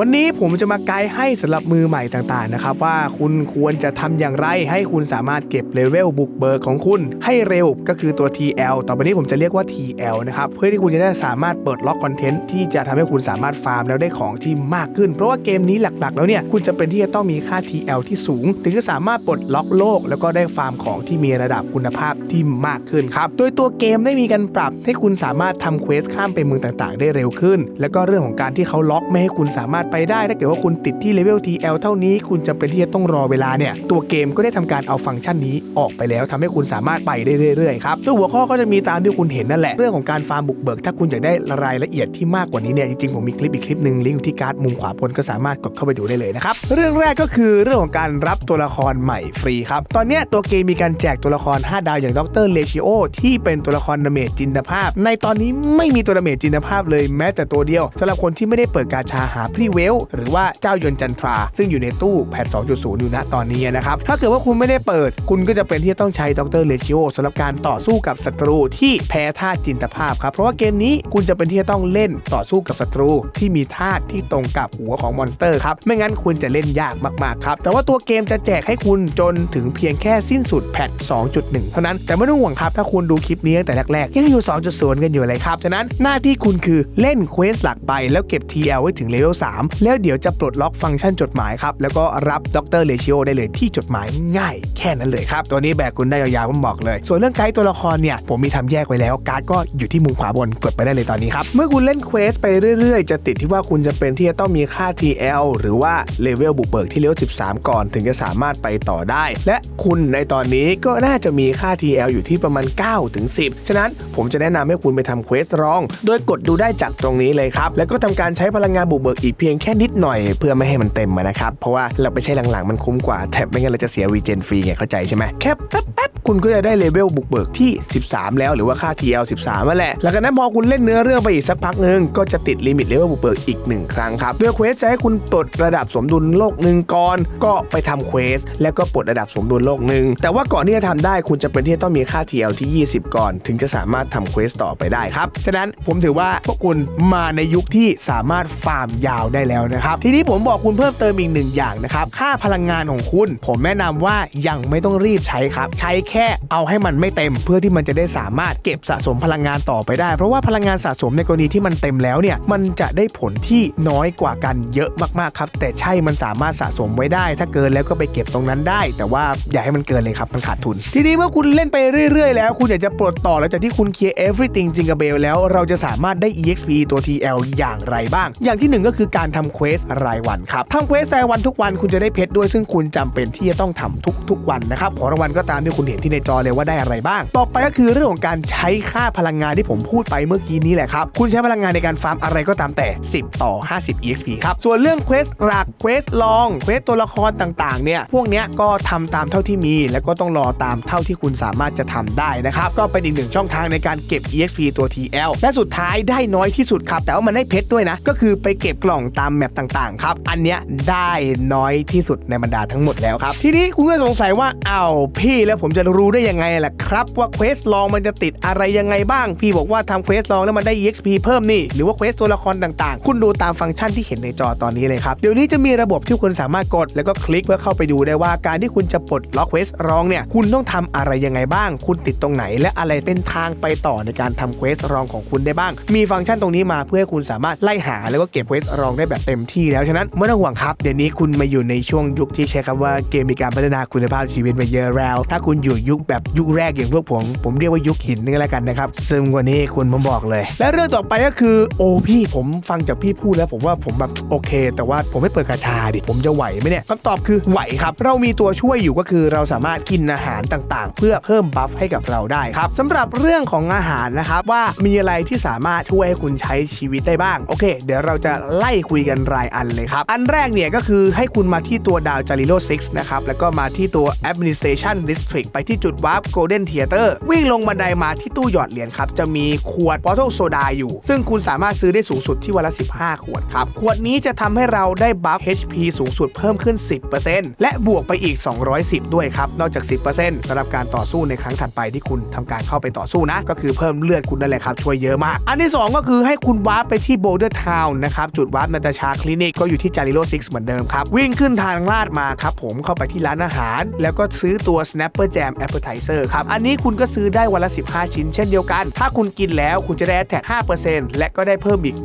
วันนี้ผมจะมาไกด์ให้สำหรับมือใหม่ต่างๆนะครับ ว่าคุณควรจะทำอย่างไร ให้คุณสามารถเก็บเลเวลบุกเบิกของคุณให้เร็วก็คือตัว TL ต่อไปนี้ผมจะเรียกว่า TL นะครับเพื่อที่คุณจะได้สามารถเปิดล็อกคอนเทนต์ที่จะทำให้คุณสามารถฟาร์มแล้วได้ของที่มากขึ้น เพราะว่าเกมนี้หลักๆ แล้วเนี่ยคุณจะเป็นที่จะต้องมีค่า TL ที่สูง ถึงจะสามารถปลดล็อกโลก แล้วก็ได้ฟาร์มของที่มีระดับคุณภาพที่มากขึ้นครับโดยตัวเกมได้มีการปรับให้คุณสามารถทำเควสข้ามไปเมืองต่างๆ ได้เร็วขึ้น แล้วก็เรื่องของการที่เขาล็อกไม่ให้คุณสามารถไปได้ถ้าเกิดว่าคุณติดที่เลเวล TL เท่านี้ คุณจำเป็นที่จะต้องรอเวลาเนี่ย ตัวเกมก็ได้ทำการเอาฟังก์ชันนี้ออกไปแล้วทำให้คุณสามารถไปได้เรื่อยๆครับตัวหัวข้อก็จะมีตามที่คุณเห็นนั่นแหละ เรื่องของการฟาร์มบุกเบิก ถ้าคุณอยากได้รายละเอียดที่มากกว่านี้เนี่ยจริงๆผมมีคลิปอีกคลิปหนึ่งลิงก์อยู่ที่การ์ดมุมขวาบนก็สามารถกดเข้าไปดูได้เลยนะครับเรื่องแรกก็คือเรื่องของการรับตัวละครใหม่ฟรีครับตอนนี้ตัวเกมมีการแจกตัวละคร 5 ดาวอย่างดรเลชิโอที่เป็นตัวละครดาเมจจินตภาพ ในตอนนี้ไม่มีตัวดาเมจจินตภาพเลยแม้แต่ตัวเดียวสำหรับคนที่ไม่ได้เปิดกาชาหาพรีเวลหรือว่าเจ้ายนจันทรา ซึ่งอยู่ในตู้แพท2.0 อยู่ณตอนนี้นะครับ ถ้าเกิดว่าคุณไม่ได้เปิด คุณก็จะเป็นที่ต้องใช้ดรเลชิโอสำหรับการต่อสู้กับศัตรูที่แพ้ธาตุจินตภาพครับ เพราะว่าเกมนี้คุณจะเป็นที่ต้องเล่นต่อสู้กับศัตรูที่มีธาตุที่ตรงกับหัวของมอนสเตอร์ครับ ไม่งั้นคุณจะเล่นยากมากๆครับ แต่ว่าตัวเกมจะแจกให้คุณจนถึงเพียงแค่สิ้นสุดแพท2.1 เท่านั้น แต่ไม่ต้องห่วงครับ ถ้าคุณดูคลิปนี้ตั้งแต่แรกๆ ยังอยู่ 2.0 กันอยู่เลยครับ ฉะนั้นหน้าที่คุณคือเล่นเควสหลักไปแล้วเก็บ TL ไว้ถึงเลเวล3แล้วเดี๋ยวจะปลดล็อกฟังก์ชันจดหมายครับ แล้วก็รับดรเลชิโอได้เลยที่จดหมายง่าย แค่นั้นเลยครับ ตัวนี้แบกคุณได้ยาวๆผมบอกเลย ส่วนเรื่องไกด์ตัวละครเนี่ยผมมีทำแยกไว้แล้ว การ์ดก็อยู่ที่มุมขวาบนกดไปได้เลยตอนนี้ครับ เมื่อคุณเล่นเควสไปเรื่อยๆ จะติดที่ว่าคุณจะเป็นที่จะต้องมีค่า TL หรือว่าเลเวลบุกเบิกที่เลเวล13 ก่อน ถึงจะสามารถไปต่อได้ และคุณในตอนนี้ก็น่าจะมีค่า TL อยู่ที่ประมาณ9ถึง10 ฉะนั้นผมจะแนะนำให้คุณไปทำเควสรอง โดยกดดูได้จากตรงนี้เลยครับแล้วก็ทำการใช้พลังงานบุกเบิกอีกเพียียงแค่นิดหน่อยเพื่อไม่ให้มันเต็มนะครับ เพราะว่าเราไปใช้หลังๆมันคุ้มกว่าแถบไม่งั้นเราจะเสียรีเจนฟรีไงเข้าใจใช่ไหมแค่แป๊บๆคุณก็จะได้เลเวลบุกเบิกที่ 13 แล้วหรือว่าค่า TL 13นั่นแหละหลังจากนั้นพอคุณเล่นเนื้อเรื่องไปอีกสักพักหนึ่งก็จะติดลิมิตเลเวลบุกเบิกอีกหนึ่งครั้งครับโดยเควสจะให้คุณปลดระดับสมดุลโลกหนึ่งก่อนก็ไปทำเควสแล้วก็ปลดระดับสมดุลโลกหนึ่งแต่ว่าก่อนที่จะทำได้คุณจะเป็นที่ต้องมีค่า TL ที่ 20 ก่อน ถึงจะสามารถทำเควสต่อไปได้ครับฉะนั้นผมถือว่าพวกคุณมาในยุคที่สามารถฟาร์มยาวได้แล้วนะครับ ทีนี้ผมบอกคุณเพิ่มเติมอีกหนึ่งอย่างนะครับ ค่าพลังงานของคุณ ผมแนะนำว่ายังไม่ต้องรีบใช้ครับ ใช้แค่เอาให้มันไม่เต็ม เพื่อที่มันจะได้สามารถเก็บสะสมพลังงานต่อไปได้ เพราะว่าพลังงานสะสมในกรณีที่มันเต็มแล้วเนี่ยมันจะได้ผลที่น้อยกว่ากันเยอะมากๆครับ แต่ใช่มันสามารถสะสมไว้ได้ ถ้าเกินแล้วก็ไปเก็บตรงนั้นได้ แต่ว่าอย่าให้มันเกินเลยครับมันขาดทุน ทีนี้เมื่อคุณเล่นไปเรื่อย ๆ แล้ว คุณอยากจะปลดต่อหลังจากที่คุณเคลียร์ everything จิงกับเบลแล้วเราจะสามารถได้ exp ตัว TL อย่างไรบ้าง อย่างที่หนึ่งก็คือการทำเควสรายวันครับทำเควสรายวันทุกวันคุณจะได้เพชรด้วยซึ่งคุณจำเป็นที่จะต้องทำทุก ๆ วันนะครับของรางวัลก็ตามที่คุณเห็นที่ในจอเลยว่าได้อะไรบ้าง ต่อไปก็คือเรื่องของการใช้ค่าพลังงานที่ผมพูดไปเมื่อกี้นี้แหละครับคุณใช้พลังงานในการฟาร์มอะไรก็ตามแต่ 10 ต่อ 50 exp ครับส่วนเรื่องเควสหลักเควสลองเควสตัวละครต่างๆเนี่ยพวกเนี้ยก็ทำตามเท่าที่มี แล้วก็ต้องรอตามเท่าที่คุณสามารถจะทำได้นะครับก็เป็นอีกหนึ่งช่องทางในการเก็บ exp ตัว TL และสุดท้ายได้น้อยที่สุดครับแต่ว่ามันได้เพชรด้วยนะก็คือไปเก็บกล่องตามแมปต่างๆครับ อันเนี้ยได้น้อยที่สุดในบรรดาทั้งหมดแล้วครับ ทีนี้คุณก็สงสัยว่าอ้าวพี่แล้วผมจะรู้ได้ยังไงล่ะครับว่าเควสลองมันจะติดอะไรยังไงบ้าง พี่บอกว่าทำเควสลองแล้วมันได้ exp เพิ่มนี่หรือว่าเควสตัวละครต่างๆ คุณดูตามฟังก์ชันที่เห็นในจอตอนนี้เลยครับเดี๋ยวนี้จะมีระบบที่คุณสามารถกด แล้วก็คลิกเพื่อเข้าไปดูได้ว่าการที่คุณจะปลดล็อกเควสรองเนี่ยคุณต้องทำอะไรยังไงบ้าง คุณติดตรงไหน และอะไรเป็นทางไปต่อในการทำเควสรองของคุณได้บ้าง มีฟังก์ชันตรงนี้มาเพื่อให้คุณสามารถไล่หาแล้วก็เก็บเควสรองได้แบบเต็มที่แล้วฉะนั้นไม่ต้องห่วงครับ เดี๋ยวนี้คุณมาอยู่ในช่วงยุคที่ใช้คำว่าเกมมีการพัฒนาคุณภาพชีวิตมาเยอะแล้ว ถ้าคุณอยู่ยุคแบบยุคแรกอย่างพวกผม ผมเรียกว่ายุคหินนี่แล้วกันนะครับซึมกว่านี้คุณผมบอกเลย และเรื่องต่อไปก็คือโอ้พี่ผมฟังจากพี่พูดแล้วผมว่าผมแบบโอเค แต่ว่าผมไม่เปิดกาชาดิผมจะไหวไหมเนี่ยคำตอบคือไหวครับ เรามีตัวช่วยอยู่ก็คือเราสามารถกินอาหารต่างๆ เพื่อเพิ่มบัฟให้กับเราได้ครับสำหรับเรื่องของอาหารนะครับว่ามีอะไรที่สามารถช่วยให้คุณใช้ชีวิตได้บ้างโอเค เดี๋ยวเราจะไล่คุยกันรายอันเลยครับ อันแรกเนี่ยก็คือให้คุณมาที่ตัวดาวจาริโล6นะครับ แล้วก็มาที่ตัว administration district ไปที่จุดวาร์ปโกลเด้นเทเตอร์วิ่งลงบันไดมาที่ตู้หยอดเหรียญครับ จะมีขวดบอทเทิลโซดาอยู่ ซึ่งคุณสามารถซื้อได้สูงสุดที่วันละ 15 ขวดครับ ขวดนี้จะทำให้เราได้บัฟ HP สูงสุดเพิ่มขึ้น 10%และบวกไปอีก 210 ด้วยครับ นอกจาก 10%สำหรับการต่อสู้ในครั้งถัดไปที่คุณทำการเข้าไปต่อสู้นะ ก็คือเพิ่มเลือดคุณนั่นแหละครับช่วยเยอะมาก อันที่ 2 ก็คือให้คุณวาร์ปไปที่โบ l เดอร์ทาวน์นะครับจุดวาร์ปนตาชาคลินิกก็อยู่ที่จาริโรซิกเหมือนเดิมครับ วิ่งขึ้นทางลาดมาครับผมเข้าไปที่ร้านอาหาร แล้วก็ซื้อตัว Snapper Jam Appetizer ครับ อันนี้คุณก็ซื้อได้วันละ 15 ชิ้นเช่นเดียวกัน ถ้าคุณกินแล้วคุณจะได้แท็ก5%และก็ได้เพิ่มอีก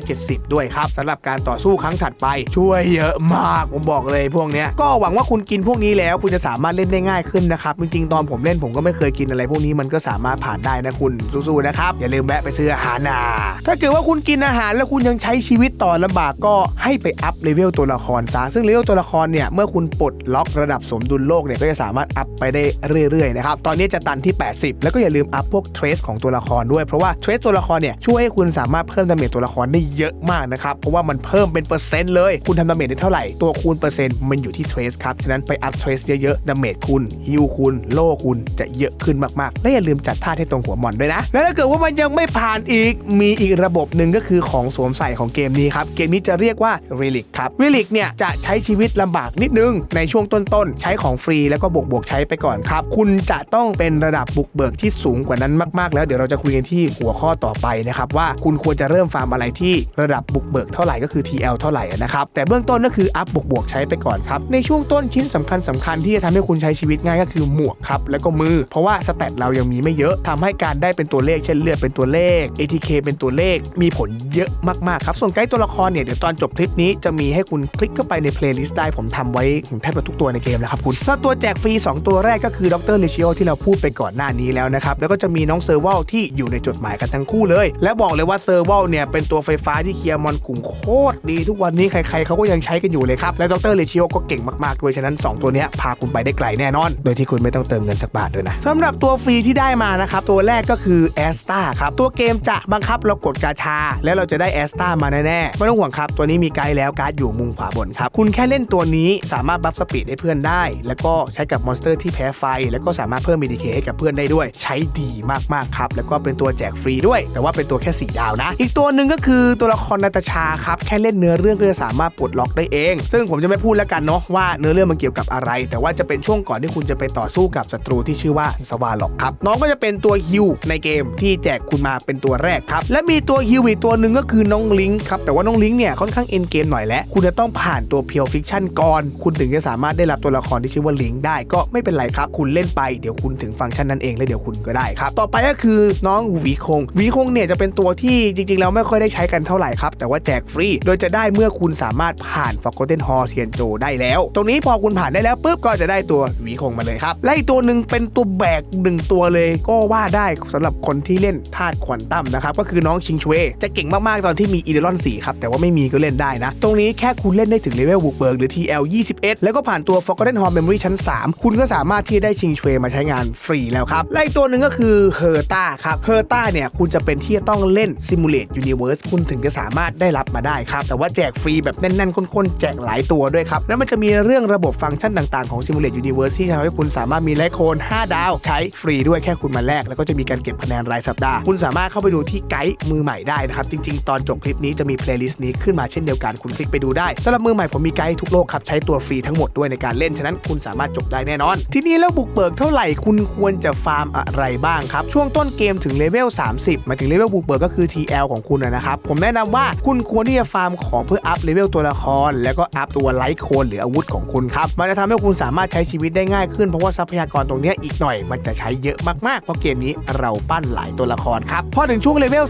170 ด้วยครับสำหรับการต่อสู้ครั้งถัดไป ช่วยเยอะมากผมบอกเลยพวกเนี้ยก็หวังว่าคุณกินพวกนี้แล้วคุณจะสามารถเล่นได้ง่ายขึ้นนะครับจริงๆตอนผมเล่นผมก็ไม่เคยกินอะไร พวกนี้มันก็สามารถผ่านได้นะคุณสู้ๆนะครับอย่าลืมแวะไปซื้ออาหารนะถ้าเกิดว่าคุณกินอาหารแล้วคุณยังใช้ชีวิตต่อลำบากก็ให้ไปอัพเลเวลตัวละครซะซึ่งเลเวลตัวละครเนี่ยเมื่อคุณปลดล็อกระดับสมดุลโลกเนี่ยก็จะสามารถอัพไปได้เรื่อยๆนะครับตอนนี้จะตันที่ 80 แล้วก็อย่าลืมอัพพวกเทรสของตัวละครด้วยเพราะว่าเทรสตัวละครเนี่ยช่วยให้คุณสามารถเพิ่มดาเมจตัวละครได้เยอะมากนะครับเพราะว่ามันเพิ่มเป็นเปอร์เซ็นต์เลย คุณทำดาเมจได้เท่าไหร่ตัวคูณเปอร์เซ็นต์มันอยู่ที่เทรสครับฉะนั้นไปอัพเทรสเยอะๆดาเมจคุณฮิลคุณโล่คุณจะเยอะขึ้นมากๆและอย่าลืมจัดท่าให้ตรงหัวหมอนด้วยนะ แล้วถ้าเกิดว่ามันยังไม่ผ่านอีกมีอีกระบบหนึ่งก็คือของสวมใส่ของเกมนี้ครับเกมนี้จะเรียกว่า Relic ครับ Relic เนี่ยจะใช้ชีวิตลำบากนิดนึง ในช่วงต้นๆ ใช้ของฟรีแล้วก็บวกบวกใช้ไปก่อนครับ คุณจะต้องเป็นระดับบุกเบิกที่สูงกว่านั้นมากๆ แล้วเดี๋ยวเราจะคุยกันที่หัวข้อต่อไปนะครับว่าคุณควรจะเริ่มฟาร์มอะไรที่ระดับบุกเบิกเท่าไหร่ก็คือ TL เท่าไหร่นะครับแต่เบื้องต้นก็คืออัพบวกบวกใช้ไปก่อนครับในช่วงต้นชิ้นสำคัญสำคัญที่จะทำให้คุณใช้ชีวิตง่ายก็คือหมวกครับแล้วก็มือ เพราะว่าสเตตเรายังมีไม่เยอะทำให้การได้เป็นตัวเลขเช่นเลือดเป็นตัวเลข ATK เป็นตัวเลขมีผลเยอะมากๆครับส่วนไกด์ตัวละครเนี่ยเดี๋ยวตอนจบคลิปนี้จะมีให้คุณคลิกเข้าไปในเพลย์ลิสต์ได้ผมทำไว้แทบจะทุกตัวในเกมแล้วครับคุณสำหรับตัวแจกฟรี 2 ตัวแรกก็คือดรเลชิโอที่เราพูดไปก่อนหน้านี้แล้วนะครับแล้วก็จะมีน้องเซอร์วลที่อยู่ในจดหมายกันทั้งคู่เลย และบอกเลยว่าเซอร์วลเนี่ยเป็นตัวไฟฟ้าที่เคลียร์มอนกลุ่มโคตรดีทุกวันนี้ใครๆเขาก็ยังใช้กันอยู่เลยครับและดรเลชิโอก็เก่งมากๆด้วยฉะนั้น 2 ตัวนี้พาคุณไปได้ไกลแน่นอน โดยที่คุณไม่ต้องเติมเงินสักบาทด้วยนะสำหรับตัวฟรีที่ได้มานะครับตัวแรกก็คือแอสตาครับตัวเกมจะบังคับเรากดกาชา แล้วเราจะได้แอสตามาแน่ๆไม่ต้องห่วงครับ ตัวนี้มีไกด์แล้วการ์ดอยู่มุมขวาบนครับ คุณแค่เล่นตัวนี้สามารถบัฟสปีดให้เพื่อนได้ แล้วก็ใช้กับมอนสเตอร์ที่แพ้ไฟ แล้วก็สามารถเพิ่ม BDK ให้กับเพื่อนได้ด้วย ใช้ดีมากๆครับ แล้วก็เป็นตัวแจกฟรีด้วย แต่ว่าเป็นตัวแค่ 4 ดาวนะ อีกตัวหนึ่งก็คือตัวละครนาตาชาครับ แค่เล่นเนื้อเรื่องก็จะสามารถปลดล็อกได้เอง ซึ่งผมจะไม่พูดแล้วกันเนาะว่าเนื้อเรื่องมันเกี่ยวกับอะไร แต่ว่าจะเป็นช่วงก่อนที่คุณจะไปต่อสู้กับศัตรูที่ชื่อว่าสวาล็อกครับ น้องก็จะเป็นตัวฮิวในเกมที่แจกคุณมาเป็นตัวแรกครับ และมีตัวฮิวอีกตัวหนึ่งก็คือน้องลิงครับ แต่ว่าน้องลิงเนี่ยค่อนข้างเอ็นเกมหน่อยแล้วคุณจะต้องผ่านตัวเพียวฟิกชั่นก่อน คุณถึงจะสามารถได้รับตัวละครที่ชื่อว่าลิงได้ ก็ไม่เป็นไรครับ คุณเล่นไปเดี๋ยวคุณถึงฟังก์ชันนั้นเองแล้วเดี๋ยวคุณก็ได้ครับ ต่อไปก็คือน้องวีคงวีคงเนี่ยจะเป็นตัวที่จริงๆแล้วไม่ค่อยได้ใช้กันเท่าไหร่ครับ แต่ว่าแจกฟรี โดยจะได้เมื่อคุณสามารถผ่าน Forgotten Hall เซียนโจได้แล้ว ตรงนี้พอคุณผ่านได้แล้วปุ๊บก็จะได้ตัววีคงมาเลยครับและอีกตัวหนึ่งเป็นตัวแบกหนึ่งตัวเลย ก็ว่าได้สำหรับคนที่เล่นธาตุควอนตัมนะครับก็คือน้องชิงชเวจะเก่งมากๆตอนที่มีอีเดรอน4ครับแต่ว่าไไม่มีก็เล่นได้นะ ตรงนี้แค่คุณเล่นได้ถึงเลเวลบุกเบิกหรือ TL 21 แล้วก็ผ่านตัว Forgotten Hall Memory ชั้น 3 คุณก็สามารถที่ได้ชิงเชวมาใช้งานฟรีแล้วครับและอีกตัวหนึ่งก็คือเฮอร์ตาครับเฮอร์ตาเนี่ยคุณจะเป็นที่จะต้องเล่น Simulate Universe คุณถึงจะสามารถได้รับมาได้ครับ แต่ว่าแจกฟรีแบบแน่นๆข้นๆแจกหลายตัวด้วยครับ แล้วมันจะมีเรื่องระบบฟังก์ชันต่างๆของ Simulate Universe ที่ทำให้คุณสามารถมีไลโคน5 ดาว ใช้ฟรีด้วยแค่คุณมาแลกแล้วก็จะมีการเก็บคะแนนรายสัปดาห์ คุณสามารถเข้าไปดูที่ไกด์มือใหม่ได้นะครับจริง ๆ ตอนจบคลิปนี้จะมีเพลย์ลิสต์นี้ขึ้นมาเช่นเดียวกันคุณคลิกไปดูได้สำหรับมือใหม่ผมมีไกด์ทุกโลกครับใช้ตัวฟรีทั้งหมดด้วยในการเล่นฉะนั้นคุณสามารถจบได้แน่นอน ทีนี้แล้วบุกเบิกเท่าไหร่คุณควรจะฟาร์มอะไรบ้างครับช่วงต้นเกมถึงเลเวล30หมายถึงเลเวลบุกเบิกก็คือ TL ของคุณนะครับผมแนะนำว่าคุณควรที่จะฟาร์มของเพื่ออัพเลเวลตัวละคร แล้วก็อัพตัวไลท์โคนหรืออาวุธของคุณครับมันจะทำให้คุณสามารถใช้ชีวิตได้ง่ายขึ้นเพราะว่าทรัพยากรตรงนี้อีกหน่อยมันจะใช้เยอะมากๆเพราะเกมนี้เราปั้นหลายตัวละครครับพอถึงช่วงเลเวล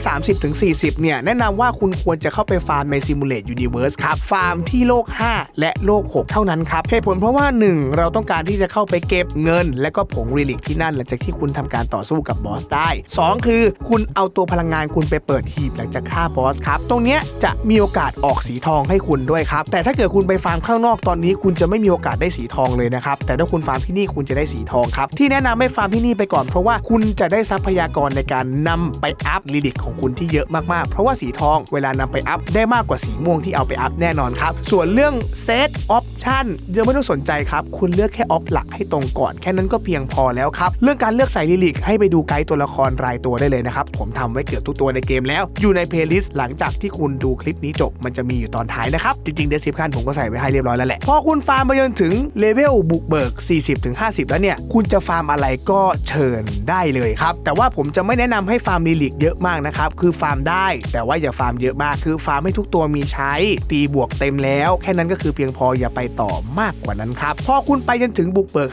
30-40 เนี่ยแนะนำว่าคุณควรจะเข้าไปฟาร์มใน Simulate Universe ครับฟาร์มที่โลก 5 และโลก 6 เท่านั้นครับเหตุผลเพราะว่า 1 เราต้องการที่จะเข้าไปเก็บเงิน และก็ผงรีลิกที่นั่นหลังจากที่คุณทำการต่อสู้กับบอสได้ 2 คือคุณเอาตัวพลังงานคุณไปเปิดหีบหลังจากฆ่าบอสครับ ตรงเนี้ยจะมีโอกาสออกสีทองให้คุณด้วยครับ แต่ถ้าเกิดคุณไปฟาร์มข้างนอกตอนนี้ คุณจะไม่มีโอกาสได้สีทองเลยนะครับ แต่ถ้าคุณฟาร์มที่นี่คุณจะได้สีทองครับ ที่แนะนำให้ฟาร์มที่นี่ไปก่อนเพราะว่าคุณจะได้ทรัพยากรในการนำไปอัพลิลิกของคุณที่เยอะมากๆ เพราะว่าสีทองเวลานำไปอัพได้มากกว่าสีม่วงที่เอาไปอัพแน่นอนครับ ส่วนเรื่องเซตออปชั่นยังไม่ต้องสนใจครับ คุณเลือกแค่ออฟหลักให้ตรงก่อน แค่นั้นก็เพียงพอแล้วครับ เรื่องการเลือกใส่ลิลิกให้ไปดูไกด์ตัวละครรายตัวได้เลยนะครับ ผมทำไว้เกือบทุกตัวในเกมแล้ว อยู่ในเพลย์ลิสต์หลังจากที่คุณดูคลิปนี้จบมันจะมีอยู่ตอนท้ายนะครับ จริงๆเดสคริปชันผมก็ใส่ไว้ให้เรียบร้อยแล้วแหละ พอคุณฟาร์มไปจนถึงเลเวลบุกเบิก 40-50 แล้วเนี่ย คุณจะฟาร์มอะไรก็เชิญได้เลยครับ แต่ว่าผมจะไม่แนะนำให้ฟาร์มลิลิกเยอะมากนะครับ คือฟาร์มได้ แต่ว่าอย่าฟาร์มเยอะมาก คือฟาร์มให้ทุกตัวมีใช้ ตีบวกเต็มแล้ว แค่นั้นก็คือเพียงพออย่าไปต่อมากกว่านั้นครับ พอคุณไปจนถึงบุกเบิก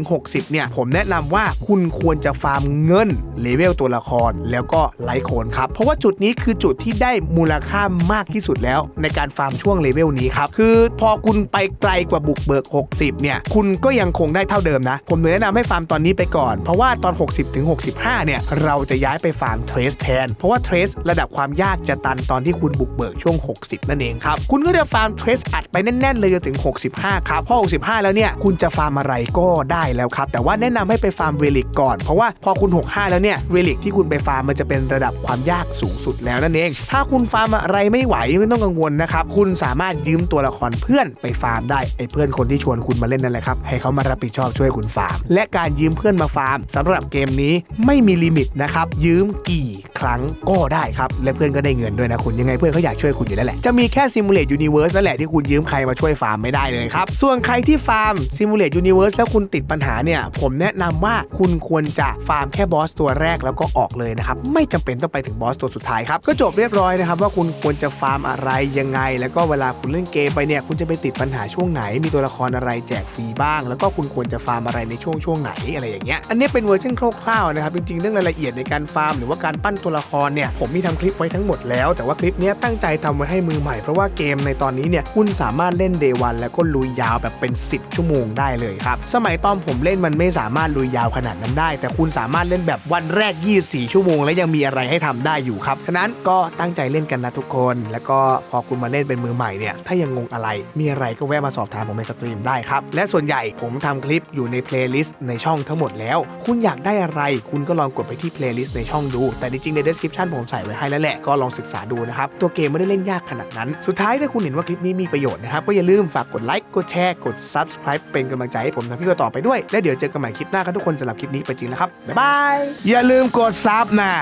50-60 เนี่ย ผมแนะนำว่าคุณควรจะฟาร์มเงินเลเวลตัวละครแล้วก็ไลท์โคนครับ เพราะว่าจุดนี้คือจุดที่ได้มูลค่ามากที่สุดแล้ว ในการฟาร์มช่วงเลเวลนี้ครับ คือพอคุณไปไกลกว่าบุกเบิก 60 เนี่ย คุณก็ยังคงได้เท่าเดิมนะ ผมเลยแนะนำให้ฟาร์มตอนนี้ไปก่อน เพราะว่าตอน 60ถึง65 เนี่ย เราจะย้ายไปฟาร์มเทรสแทน เพราะว่าเทรสระดับความยากจะตันตอนที่คุณบุกเบิกช่วง60 นั่นเองครับ คุณก็จะฟาร์มเทรสอัดไปแน่นๆเลยจนถึง 65 ครับ พอ 65 แล้วเนี่ย คุณจะฟาร์มอะไรก็ได้แล้วครับ แต่ว่าแนะนำให้ไปฟาร์มเวลิกก่อน เพราะว่าพอคุณ 65 แล้วเนี่ยเวลิกที่คุณไปฟาร์มมันจะเป็นระดับความยากสูงสุดแล้วนั่นเอง ถ้าคุณฟาร์มอะไรไม่ไหวไม่ต้องกังวลนะครับ คุณสามารถยืมตัวละครเพื่อนไปฟาร์มได้ไอ้เพื่อนคนที่ชวนคุณมาเล่นนั่นแหละครับให้เขามารับผิดชอบช่วยคุณฟาร์ม และการยืมเพื่อนมาฟาร์มสำหรับเกมนี้ไม่มีลิมิตนะครับยืมกี่ครั้งก็ได้ครับและเพื่อนก็ได้เงินด้วยนะคุณยังไงเพื่อนเขาอยากช่วยคุณอยู่แล้วแหละ จะมีแค่ Simulate Universe นั่นแหละที่คุณยืมใครมาช่วยฟาร์มไม่ได้เลยครับ ส่วนใครที่ฟาร์ม Simulate Universe แล้วคุณติดปัญหาเนี่ย ผมแนะนำว่าคุณควรจะฟาร์มแค่บอสตัวแรกแล้วก็ออกเลยนะครับ ไม่จำเป็นต้องไปถึงบอสตัวสุดท้ายครับ ก็จบเรียบร้อยนะครับว่าคุณควรจะฟาร์มอะไรยังไง แล้วก็เวลาคุณเล่นเกมไปเนี่ย คุณจะไปติดปัญหาช่วงไหน มีตัวละครอะไรแจกฟรีบ้าง แล้วก็คุณควรจะฟาร์มอะไรในช่วงช่วงไหนอะไรอย่างเงี้ย อันนี้เป็นเวอร์ชันคร่าวๆนะครับ จริงๆ เรื่องรายละเอียดในการฟาร์มหรือว่าการปั้นตัวละครเนี่ย ผมมีทำคลิปไว้ทั้งหมดแล้ว แต่ว่าคลิปนี้ตั้งใจทำไว้ให้มือใหม่ เพราะว่าเกมในตอนนี้เนี่ยคุณสามารถเล่นเดวันแล้วก็ลุยยาวแบบเป็น 10 ชั่วโมงได้เลยครับสมัยตอนผมเล่นมันไม่สามารถลุยยาวขนาดนั้นได้ แต่คุณสามารถเล่นแบบวันแรก 24 ชั่วโมง และยังมีอะไรให้ทำได้อยู่ครับฉะนั้นก็ตั้งใจเล่นกันนะทุกคน แล้วก็พอคุณมาเล่นเป็นมือใหม่เนี่ยถ้ายังงงอะไรมีอะไรก็แวะมาสอบถามผมในสตรีมได้ครับและส่วนใหญ่ผมทำคลิปอยู่ในเพลย์ลิสต์ในช่องทั้งหมดแล้ว คุณอยากได้อะไร คุณก็ลองกดไปที่เพลย์ลิสต์ในช่องดู แต่จริงๆใน description ผมใส่ไว้ให้แล้วแหละก็ลองศึกษาดูนะครับตัวเกมไม่ได้เล่นยากขนาดนั้น สุดท้ายถ้าคุณเห็นว่าคลิปนี้มีประโยชน์นะครับ ก็อย่าลืมฝากกดไลค์ กดแชร์ กด subscribe เป็นกำลังใจให้ผมทำคลิปต่อไปด้วย และเดี๋ยวเจอกันใหม่คลิปหน้าครับทุกคนสำหรับคลิปนี้ไปจริงแล้วครับบ๊ายบายอย่าลืมกดซับนะ